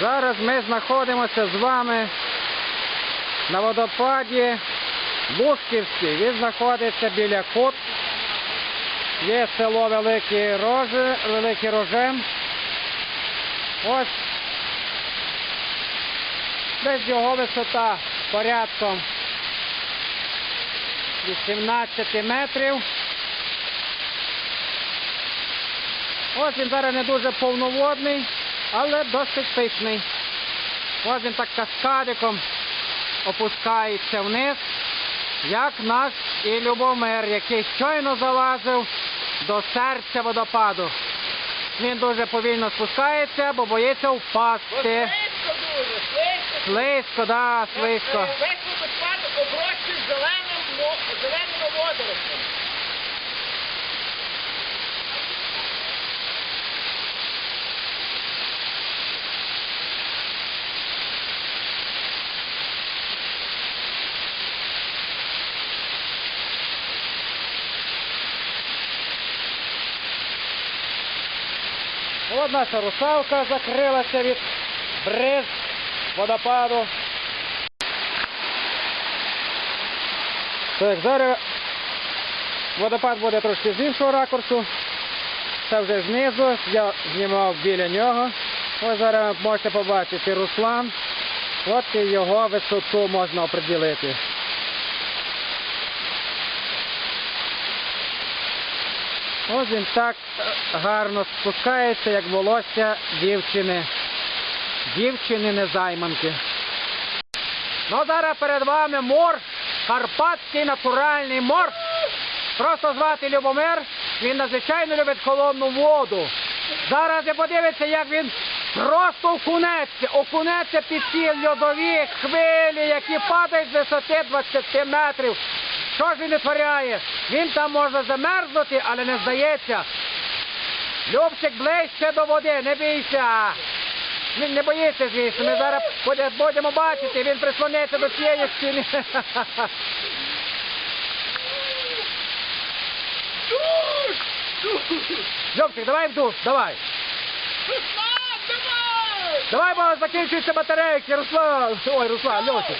Зараз ми знаходимося з вами на водопаді Лушківський. Він знаходиться біля Кут. Є село Великий Роже, Великий Рожем. Ось десь його висота порядком 18 метрів. Ось він зараз не дуже повноводний, але досить пишний. Ось він так каскадиком опускається вниз, як наш і Любомир, який щойно залазив до серця водопаду. Він дуже повільно спускається, бо боїться впасти. Слизько дуже, слизько. Слизько, да, слизько. Весь водоспад оброщений зеленим, мо- От наша русалка закрилася від бриз водопаду. Так, зараз водопад буде трошки з іншого ракурсу. Це вже знизу, я знімав біля нього. Ось зараз можете побачити Руслан. От і його висоту можна оприділити. Ось він так е, гарно спускається, як волосся дівчини. Дівчини незайманки. Ну зараз перед вами морж, карпатський натуральний морж. Просто звати Любомир, він надзвичайно любить холодну воду. Зараз ви подивіться, як він просто окунеться, окунеться під ці льодові хвилі, які падають з висоти 20 метрів. Що ж він витворяє? Він там може замерзнути, але не здається. Любчик ближче до води, не бійся. Він не боїться, звісно. Ми зараз будемо бачити, він прислониться до цієї стіни. Любчик, давай в душ, давай. Руслан, давай! Давай, бо закінчуються батарейки, Руслан. Ой, Руслан, Льосик.